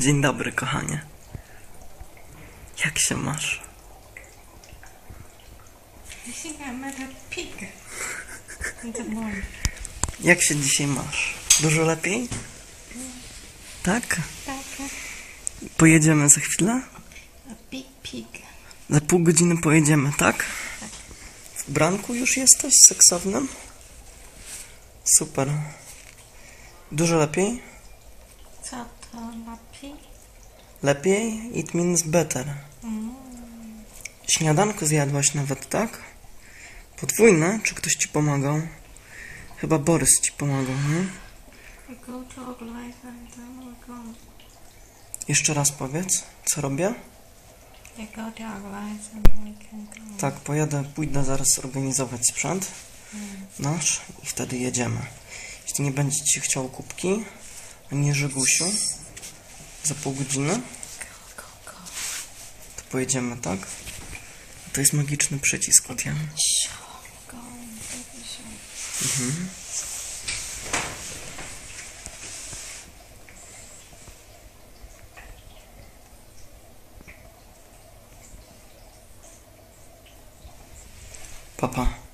Dzień dobry, kochanie. Jak się masz? Met a pig. Jak się dzisiaj masz? Dużo lepiej? Tak? Tak, Pojedziemy za chwilę? a big pig. Za pół godziny pojedziemy, tak? W branku już jesteś seksownym? Super. Dużo lepiej? Co to pig? Lepiej? It means better. Śniadanko zjadłaś nawet, tak? Podwójne? Czy ktoś ci pomagał? Chyba Borys ci pomagał, nie? We go to and then we go. Jeszcze raz powiedz, co robię? Tak, pojadę, pójdę zaraz zorganizować sprzęt nasz i wtedy jedziemy. Jeśli nie będzie ci chciał kubki, ani Żygusiu, za pół godziny, Go, go, go. to pojedziemy, tak? To jest magiczny przycisk od Jana. Show, Papa.